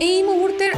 এই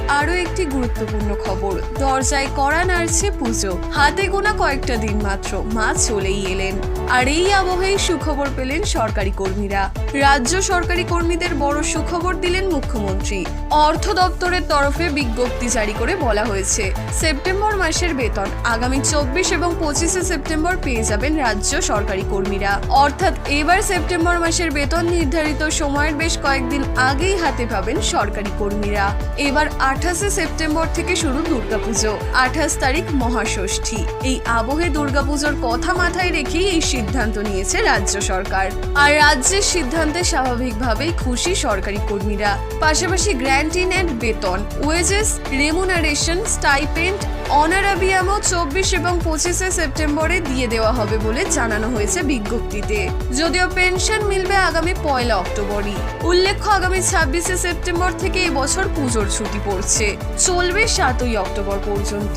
আরও একটি গুরুত্বপূর্ণ খবর। দরজায় কড়া নাড়ছে পুজো। হাতে গোনা কয়েকটা দিন মাত্র মা চলেই এলেন। আর এই আবহেই সুখবর পেলেন সরকারি কর্মীরা। রাজ্য সরকারি কর্মীদের বড় সুখবর দিলেন মুখ্যমন্ত্রী। অর্থ দপ্তরের তরফে বিজ্ঞপ্তি জারি করে বলা হয়েছে, সেপ্টেম্বর মাসের বেতন আগামী চব্বিশ এবং পঁচিশে সেপ্টেম্বর পেয়ে যাবেন রাজ্য সরকারি কর্মীরা। অর্থাৎ এবার সেপ্টেম্বর মাসের বেতন নির্ধারিত সময়ের বেশ কয়েকদিন আগেই হাতে পাবেন সরকারি কর্মীরা। এবার আঠাশে সেপ্টেম্বর থেকে শুরু দুর্গাপুজো, আঠাশ তারিখ মহাষষ্ঠী। এই আবহে দুর্গাপুজোর কথা মাথায় রেখেই এই সিদ্ধান্ত নিয়েছে রাজ্য সরকার। আর রাজ্যের সিদ্ধান্তে স্বাভাবিকভাবেই খুশি সরকারি কর্মীরা। পাশাপাশি গ্র্যান্ড ইন অ্যান্ড বেতন, ওয়েজেস, রেমুনারেশন, স্টাইপেন্ড অনারাবিয়ামও চব্বিশ এবং পঁচিশে সেপ্টেম্বরে দিয়ে দেওয়া হবে বলে জানানো হয়েছে বিজ্ঞপ্তিতে। যদিও পেনশন মিলবে আগামী পয়লা অক্টোবরই। উল্লেখ্য, আগামী ছাব্বিশে সেপ্টেম্বর থেকে এবছর পুজোর ছুটি পড়ছে। চলবে সাতই অক্টোবর পর্যন্ত।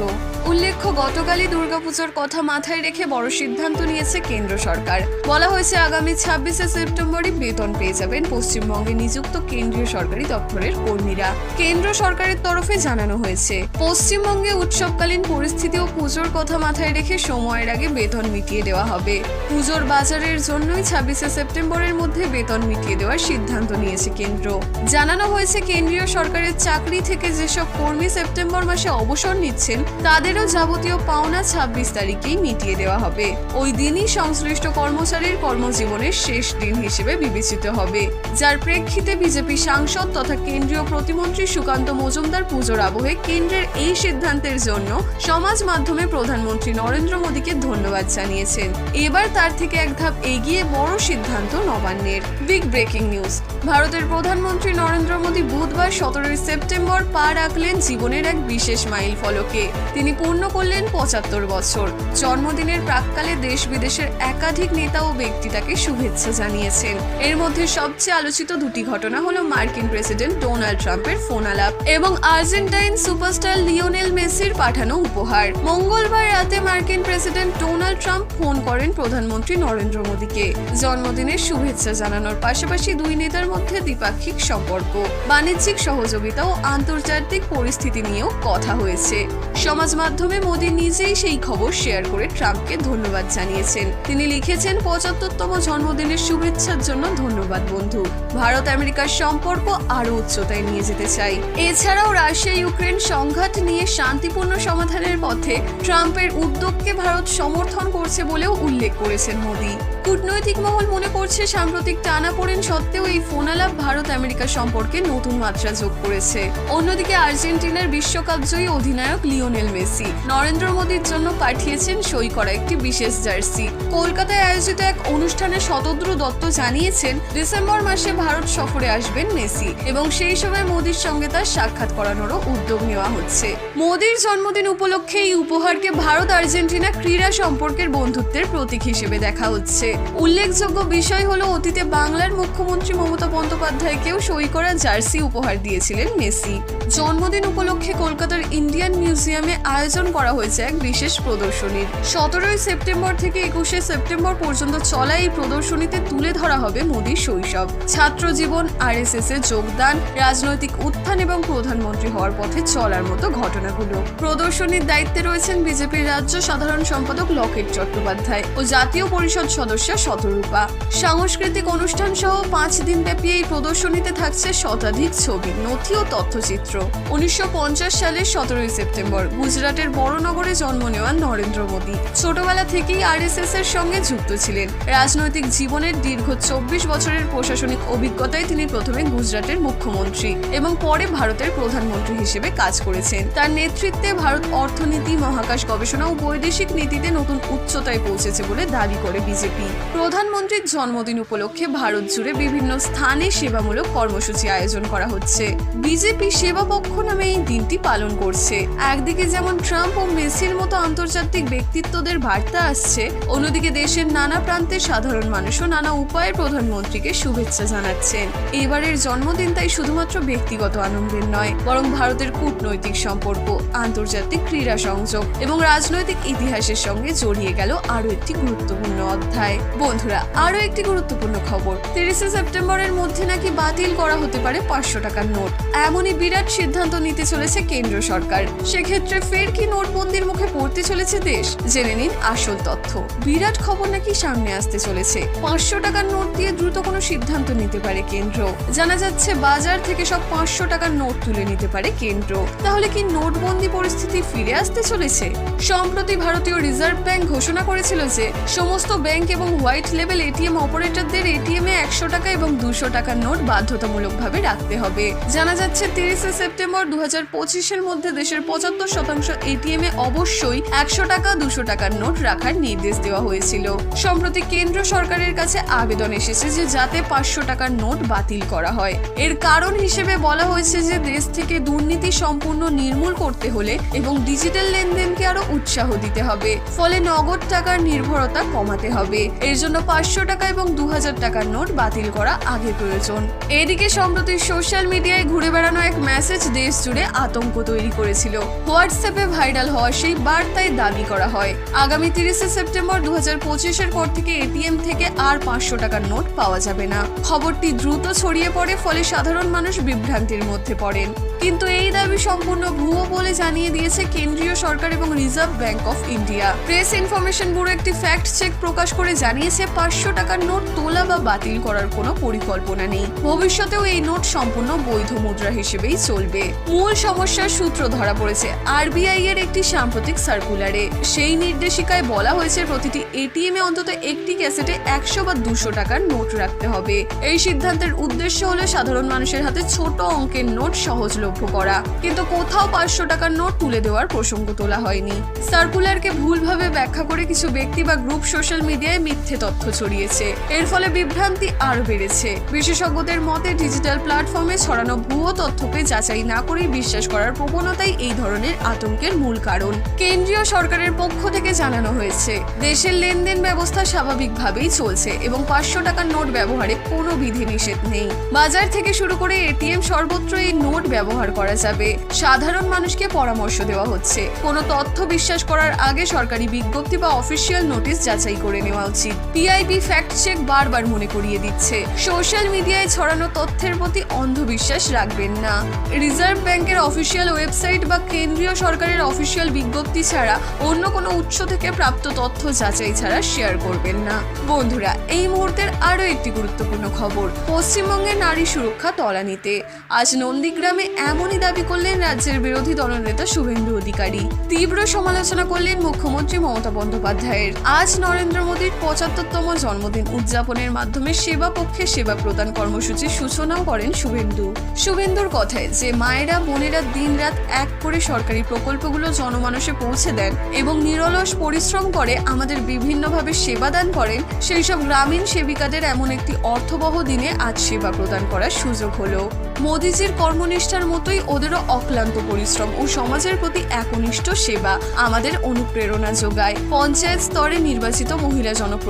উল্লেখ্য, গতকালই দুর্গাপুজোর কথা মাথায় রেখে বড় সিদ্ধান্ত নিয়েছে কেন্দ্র সরকার। বলা হয়েছে, আগামী ছাব্বিশে সেপ্টেম্বরই বেতন পেয়ে যাবেন পশ্চিমবঙ্গে নিযুক্ত কেন্দ্রীয় সরকারি দপ্তরের কর্মীরা। কেন্দ্র সরকারের তরফে জানানো হয়েছে, পশ্চিমবঙ্গে উৎসবকালীন পরিস্থিতি ও পুজোর কথা মাথায় রেখে সময়ের আগে বেতন মিটিয়ে দেওয়া হবে। পুজোর বাজারের জন্যই ছাব্বিশে সেপ্টেম্বরের মধ্যে বেতন মিটিয়ে দেওয়ার সিদ্ধান্ত নিয়েছে কেন্দ্র। জানানো হয়েছে, কেন্দ্রীয় সরকারের চাকরি থেকে যেসব কর্মী সেপ্টেম্বর মাসে অবসর নিচ্ছেন, তাদেরও যাবতীয় পাওনা ছাব্বিশ তারিখেই মিটিয়ে দেওয়া হবে। ওই দিনই সংশ্লিষ্ট কর্মচারীর কর্মজীবনের শেষ দিন হিসেবে বিবেচিত হবে। যার প্রেক্ষিতে বিজেপি সাংসদ তথা কেন্দ্রীয় প্রতিমন্ত্রী সুকান্ত মজুমদার পুজোর আবহে কেন্দ্রের এই সিদ্ধান্তের জন্য সমাজ মাধ্যমে প্রধানমন্ত্রী নরেন্দ্র মোদীকে ধন্যবাদ জানিয়েছেন। এবার তার থেকে এক ধাপ এগিয়ে বড় সিদ্ধান্ত নবান্নের। Big breaking news. ভারতের প্রধানমন্ত্রী নরেন্দ্র মোদী বুধবার সতেরোই সেপ্টেম্বর পা রাখলেন জীবনের এক বিশেষ মাইল ফলকে। তিনি পূর্ণ করলেন পঁচাত্তর বছর। জন্মদিনের প্রাককালে দেশ বিদেশের একাধিক নেতা ও ব্যক্তি তাকে শুভেচ্ছা জানিয়েছেন। এর মধ্যে সবচেয়ে আলোচিত দুটি ঘটনা হলো মার্কিন প্রেসিডেন্ট ডোনাল্ড ট্রাম্পের ফোন আলাপ এবং আর্জেন্টাইন সুপারস্টার লিওনেল মেসির পাঠানো উপহার। মঙ্গলবার রাতে মার্কিন প্রেসিডেন্ট ডোনাল্ড ট্রাম্প ফোন করেন প্রধানমন্ত্রী নরেন্দ্র মোদীকে। জন্মদিনের শুভেচ্ছা জানানোর পাশাপাশি দুই নেতার মধ্যে দ্বিপাক্ষিক সম্পর্ক, বাণিজ্যিক সহযোগিতা ও আন্তর্জাতিক পরিস্থিতি নিয়েও কথা হয়েছে। সমাজ মাধ্যমে মোদী নিজেই সেই খবর শেয়ার করে ট্রাম্পকে ধন্যবাদ জানিয়েছেন। তিনি লিখেছেন, পঁচাত্তরতম জন্মদিনের শুভেচ্ছার জন্য ধন্যবাদ, বন্ধু। ভারত আমেরিকার সম্পর্ক আরও উচ্চতায় নিয়ে যেতে চাই। এছাড়াও রাশিয়া, ইউক্রেন সংঘাত নিয়ে শান্তিপূর্ণ সমাধানের পথে ট্রাম্পের উদ্যোগকে ভারত সমর্থন করছে বলেও উল্লেখ করেছেন মোদী। কূটনৈতিক মহল মনে করছে সাম্প্রতিক টানাপোড়েন সত্ত্বেও এই ফোনালাপ ভারত আমেরিকা সম্পর্কে নতুন মাত্রা যোগ করেছে। অন্যদিকে আর্জেন্টিনার বিশ্বকাপ জয়ী অধিনায়ক লিওনেল মেসি নরেন্দ্র মোদীর জন্য পাঠিয়েছেন সই করা একটি বিশেষ জার্সি। কলকাতায় আয়োজিত এক অনুষ্ঠানে শতদ্রু দত্ত জানিয়েছেন, ডিসেম্বর মাসে ভারত সফরে আসবেন মেসি এবং সেই সময় মোদীর সঙ্গে তার সাক্ষাৎ করানোরও উদ্যোগ নেওয়া হচ্ছে। মোদীর জন্মদিন উপলক্ষে এই উপহারকে ভারত আর্জেন্টিনা ক্রীড়া সম্পর্কের বন্ধুত্বের প্রতীক হিসেবে দেখা হচ্ছে। উল্লেখযোগ্য বিষয় হলো, অতীতে বাংলার মুখ্যমন্ত্রী মমতা বন্দ্যোপাধ্যায়কেও সই করা জার্সি উপহার দিয়েছিলেন মেসি। জন্মদিন উপলক্ষে কলকাতার ইন্ডিয়ান মিউজিয়ামে আয়োজন করা হয়েছে এক বিশেষ প্রদর্শনীর। সতেরোই সেপ্টেম্বর থেকে একুশে সেপ্টেম্বর পর্যন্ত চলা এই প্রদর্শনীতে তুলে ধরা হবে মোদীর শৈশব। ছাত্র জীবন, আরএসএস এ যোগদান, রাজনৈতিক উত্থান এবং প্রধানমন্ত্রী হওয়ার পথে চলার মতো ঘটনাগুলো। প্রদর্শনীর দায়িত্বে রয়েছেন বিজেপির রাজ্য সাধারণ সম্পাদক লকেট চট্টোপাধ্যায় ও জাতীয় পরিষদ সদস্য শতরূপা। সাংস্কৃতিক অনুষ্ঠান সহ পাঁচ দিন ব্যাপী এই প্রদর্শনীতে থাকছে শতাধিক ছবি, নথি ও তথ্যচিত্র। উনিশশো পঞ্চাশ সালের সতেরোই সেপ্টেম্বর, গুজরাটের বড়নগরে জন্ম নেওয়া নরেন্দ্র মোদী। ছোটবেলা থেকেই আরএসএস এর সঙ্গে যুক্ত ছিলেন। রাজনৈতিক জীবনের দীর্ঘ চব্বিশ বছরের প্রশাসনিক অভিজ্ঞতায় তিনি প্রথমে গুজরাটের মুখ্যমন্ত্রী এবং পরে ভারতের প্রধানমন্ত্রী হিসেবে কাজ করেছেন। তার নেতৃত্বে ভারত অর্থনীতি, মহাকাশ গবেষণা ও বৈদেশিক নীতিতে নতুন উচ্চতায় পৌঁছেছে বলে দাবি করে বিজেপি। প্রধানমন্ত্রীর জন্মদিন উপলক্ষে ভারত জুড়ে বিভিন্ন স্থানে সেবামূলক কর্মসূচি আয়োজন করা হচ্ছে। বিজেপি সেবা পক্ষ নামে এই দিনটি পালন করছে। একদিকে যেমন ট্রাম্প ও মেসির মতো আন্তর্জাতিক ব্যক্তিত্বদের বার্তা আসছে, অন্যদিকে দেশের নানা প্রান্তের সাধারণ মানুষও নানা উপায়ে প্রধানমন্ত্রীকে শুভেচ্ছা জানাচ্ছেন। এবারের জন্মদিন তাই শুধুমাত্র ব্যক্তিগত আনন্দের নয়, বরং ভারতের কূটনৈতিক সম্পর্ক, আন্তর্জাতিক ক্রীড়া সংযোগ এবং রাজনৈতিক ইতিহাসের সঙ্গে জড়িয়ে গেল আরও একটি গুরুত্বপূর্ণ অধ্যায়। বন্ধুরা আরও একটি গুরুত্বপূর্ণ খবর। তিরিশে সেপ্টেম্বরের মধ্যে নাকি বাতিল করা হতে পারে পাঁচশো টাকার নোট। এমনই বিরাট সিদ্ধান্ত নিতে চলেছে কেন্দ্র সরকার। সেক্ষেত্রে ফের কি নোটবন্দির মুখে পড়তে চলেছে দেশ? জেনে নিন আসল তথ্য। বিরাট খবর নাকি সামনে আসতে চলেছে। পাঁচশো টাকার নোট দিয়ে দ্রুত কোনো সিদ্ধান্ত নিতে পারে কেন্দ্র। জানা যাচ্ছে, বাজার থেকে সব পাঁচশো টাকার নোট তুলে নিতে পারে কেন্দ্র। তাহলে কি নোটবন্দি পরিস্থিতি ফিরে আসতে চলেছে? সম্প্রতি ভারতীয় রিজার্ভ ব্যাংক ঘোষণা করেছিল যে, সমস্ত ব্যাংক এবং হোয়াইট লেভেল এটিএম অপারেটরদের এটিএম একশো টাকা এবং দুশো টাকার নোট বাধ্যতামূলকভাবে রাখতে হবে। জানা যাচ্ছে, তিরিশে সেপ্টেম্বর দু হাজার পঁচিশের মধ্যে দেশের পঁচাত্তর শতাংশ এটিএম এ অবশ্যই একশো টাকা, দুশো টাকার নোট রাখার নির্দেশ দেওয়া হয়েছিল। সম্প্রতি কেন্দ্র সরকারের কাছে আবেদন এসেছে যে যাতে পাঁচশো টাকার নোট বাতিল করা হয়। এর কারণ হিসেবে বলা হয়েছে যে দেশ থেকে দুর্নীতি সম্পূর্ণ নির্মূল করতে হলে এবং ডিজিটাল লেনদেনকে আরও উৎসাহ দিতে হবে। ফলে নগদ টাকার নির্ভরতা কমাতে হবে। এর জন্য পাঁচশো টাকা এবং দু হাজার টাকার নোট বাতিল করা আগে প্রয়োজন। এদিকে সম্প্রতি সোশ্যাল মিডিয়ায় ঘুরে বেড়ানো এক মেসেজ দেশ জুড়ে আতঙ্ক তৈরি করেছিল। হোয়াটসঅ্যাপে ভাইরাল হওয়া সেই বার্তায় দাবি করা হয়, আগামী তিরিশে সেপ্টেম্বর দু হাজার পঁচিশের পর থেকে এটিএম থেকে আর পাঁচশো টাকার নোট পাওয়া যাবে না। খবরটি দ্রুত ছড়িয়ে পড়ে, ফলে সাধারণ মানুষ বিভ্রান্তির মধ্যে পড়েন। কিন্তু এই দাবি সম্পূর্ণ ভুয়ো বলে জানিয়ে দিয়েছে কেন্দ্রীয় সরকার এবং Reserve Bank of India. Press Information Bureau একটি ফ্যাক্ট চেক প্রকাশ করে জানিয়েছে, পাঁচশো টাকার নোট তোলা বা বাতিল করার কোনো পরিকল্পনা নেই। ভবিষ্যতেও এই নোট সম্পূর্ণ বৈধ মুদ্রা হিসেবেই চলবে। মূল সমস্যার সূত্র ধরা পড়েছে, আরবিআই এর একটি সাম্প্রতিক সার্কুলারে। সেই নির্দেশিকায় বলা হয়েছে, প্রতিটি এটিএম এ অন্তত একটি ক্যাসেটে একশো বা দুশো টাকার নোট রাখতে হবে। এই সিদ্ধান্তের উদ্দেশ্য হলো সাধারণ মানুষের হাতে ছোট অঙ্কের নোট সহজলভ্য করা। কিন্তু কোথাও পাঁচশো টাকার নোট তুলে দেওয়ার প্রসঙ্গ তোলা হয়নি। সার্কুলারকে ভুলভাবে ব্যাখ্যা করে কিছু ব্যক্তি বা গ্রুপ সোশ্যাল মিডিয়ায় মিথ্যে তথ্য ছড়িয়েছে। এর ফলে বিভ্রান্তি আরও বেড়েছে। বিশেষজ্ঞদের মতে, ডিজিটাল প্ল্যাটফর্মে ছড়ানো ভুয়ো তথ্যকে যাচাই না করেই বিশ্বাস করার প্রবণতাই এই ধরনের আতঙ্কের মূল কারণ। কেন্দ্রীয় সরকারের পক্ষ থেকে জানানো হয়েছে, দেশের লেনদেন ব্যবস্থা স্বাভাবিকভাবেই চলছে এবং পাঁচশো টাকার নোট ব্যবহারে কোনো বিধিনিষেধ নেই। বাজার থেকে শুরু করে এটিএম সর্বত্র এই নোট ব্যবহার করা যাবে। সাধারণ মানুষকে পরামর্শ দেওয়া হচ্ছে। কোনো তথ্য বিশ্বাস করার আগে সরকারি বিজ্ঞপ্তি বা অফিসিয়াল নোটিশ যাচাই করে নেওয়া উচিত। পিআইবি ফ্যাক্ট চেক বারবার মনে করিয়ে দিচ্ছে। সোশ্যাল মিডিয়ায় ছড়ানো তথ্যের প্রতি অন্ধবিশ্বাস রাখবেন না। রিজার্ভ ব্যাংকের অফিসিয়াল ওয়েবসাইট বা কেন্দ্রীয় সরকারের অফিসিয়াল বিজ্ঞপ্তি ছাড়া অন্য কোনো উৎস থেকে প্রাপ্ত তথ্য যাচাই ছাড়া শেয়ার করবেন না। বন্ধুরা, এই মুহূর্তের আরও একটি গুরুত্বপূর্ণ খবর। পশ্চিমবঙ্গে নারী সুরক্ষা তলানিতে। আজ নন্দীগ্রামে এমনই দাবি করলেন রাজ্যের বিরোধী দলনেতা শুভেন্দু অধিকারী। তীব্র সমালোচনা করলেন মুখ্যমন্ত্রী মমতা বন্দ্যোপাধ্যায়ের। আজ নরেন্দ্র মোদীর পঁচাত্তরতম জন্মদিন উদযাপনের মাধ্যমে সেবা পক্ষে সেবা প্রদান কর্মসূচির সূচনাও করেন শুভেন্দু। শুভেন্দুর কথায় যে মায়েরা, বোনেরা দিনরাত এক করে সরকারি প্রকল্পগুলো জনমানসে পৌঁছে দেন এবং নিরলস পরিশ্রম করে আমাদের বিভিন্নভাবে সেবা দান করেন, সেই সব গ্রামীণ সেবিকাদের এমন একটি অর্থবহ দিনে আজ সেবা প্রদান করার সুযোগ হলো। মোদিজির কর্মনিষ্ঠার মতোই ওদেরও অক্লান্ত পরিশ্রম ও সমাজের প্রতি একনিষ্ঠ সেবা আমাদের অনুপ্রেরণা যোগায়। পঞ্চায়েত স্তরে নির্বাচিত মহিলা জনপ্রতিনিধি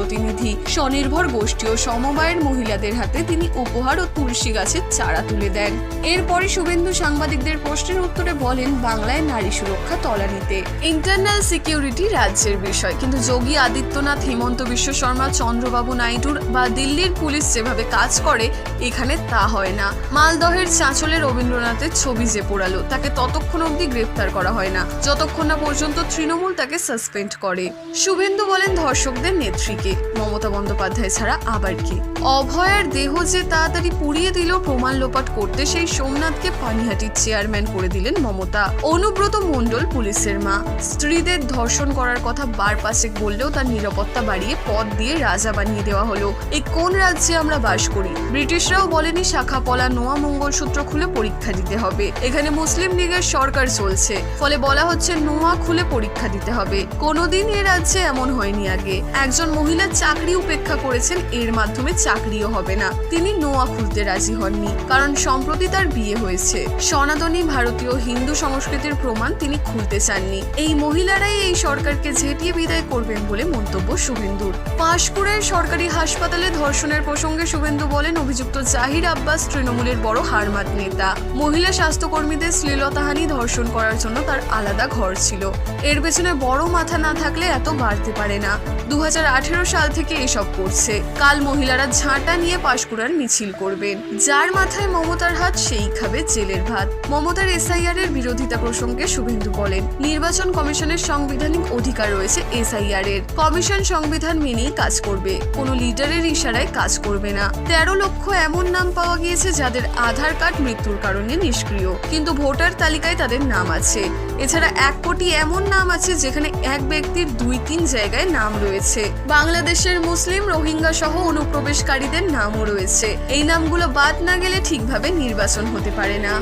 স্বনির্ভর গোষ্ঠী ও সমবায়ের মহিলাদের হাতে তিনি উপহার ও তুলসী গাছের চারা তুলে দেন। এরপরে শুভেন্দু সাংবাদিকদের প্রশ্নের উত্তরে বলেন, বাংলায় নারী সুরক্ষা তলানিতে। ইন্টারনাল সিকিউরিটি রাজ্যের বিষয়, কিন্তু যোগী আদিত্যনাথ, হিমন্ত বিশ্ব শর্মা, চন্দ্রবাবু নাইডুর বা দিল্লির পুলিশ যেভাবে কাজ করে, এখানে তা হয় না। মালদহের চাঁচলে রবীন্দ্রনাথের ছবি যে পোড়ালো, তাকে ততক্ষণ অবধি গ্রেফতার করা হয় না। যতক্ষণ না পর্যন্ত তৃণমূল তাকে সাসপেন্ড করে। শুভেন্দু বলেন, ধর্ষকদের নেত্রীকে মমতা বন্দ্যোপাধ্যায় ছাড়া আবার কে? অভয়ার দেহ যে তাড়াতাড়ি পুড়িয়ে দিল, প্রমাণ লোপাট করতে সেই সোমনাথকে পানিহাটির চেয়ারম্যান করে দিলেন মমতা। অনুব্রত মণ্ডল পুলিশের মা। স্ত্রীদের ধর্ষণ করার কথা বার পাশে বললেও তার নিরাপত্তা বাড়িয়ে পদ দিয়ে রাজা বানিয়ে দেওয়া হলো। এই কোন রাজ্যে আমরা বাস করি? ব্রিটিশরাও বলেনি শাখা পলা নোয়া মঙ্গলসূত্র খুলে পরীক্ষা দিতে হবে। এখানে মুসলিম লীগের সরকার চলছে। ফলে বলা হচ্ছে নোয়া খুলে পরীক্ষা দিতে হবে। কোনোদিন এ রাজ্যে এমন হয়নি আগে। একজন মহিলা চাকরি উপেক্ষা করেছেন, এর মাধ্যমে চাকরিও হবে না। তিনি নোয়া খুলতে রাজি হননি, কারণ সম্প্রতি তার বিয়ে হয়েছে। সনাতনী ভারতীয় হিন্দু সংস্কৃতির প্রমাণ তিনি খুলতে চাননি। এই মহিলারাই এই সরকারকে ঝেঁটিয়ে বিদায় করবেন বলে মন্তব্য শুভেন্দুর। পাঁশকুড়ের সরকারি হাসপাতালে ধর্ষণের প্রসঙ্গে শুভেন্দু বলেন, অভিযুক্ত জাহির আব্বাস তৃণমূলের বড় হারমাত নেতা। মহিলা স্বাস্থ্যকর্মীদের শ্লীলতাহানি ধর্ষণ করার জন্য তার আলাদা ঘর ছিল। এর পেছনে বড় মাথা না থাকলে এত বাড়তে পারে না। দুহাজার আঠারো সাল থেকে এসব করছে। কাল মহিলারা ঝাঁটা নিয়ে পাশকুড়ার মিছিল করবেন। যার মাথায় মমতার হাত, সেই খাবে জেলের ভাত। মমতার এসআইআর এর বিরোধিতা প্রসঙ্গে শুভেন্দু বলেন, নির্বাচন কমিশনের সাংবিধানিক অধিকার রয়েছে এসআইআর এর কমিশন সংবিধান মেনেই কাজ করবে। কোনো লিডারের ইশারায় কাজ করবে না। তেরো লক্ষ এমন নাম পাওয়া গিয়েছে যাদের আধার কার্ড মৃত্যুর কারণে নিষ্ক্রিয়। কিন্তু ভোটার তালিকায় তাদের নাম আছে। এছাড়া এক কোটি এমন নাম আছে যেখানে এক ব্যক্তির দুই তিন জায়গায় নাম রয়েছে। বাংলাদেশের মুসলিম রোহিঙ্গা সহ অনুপ্রবেশকারীদের নামও রয়েছে। এই নামগুলো বাদ না গেলে ঠিকভাবে নির্বাচন হতে পারে না।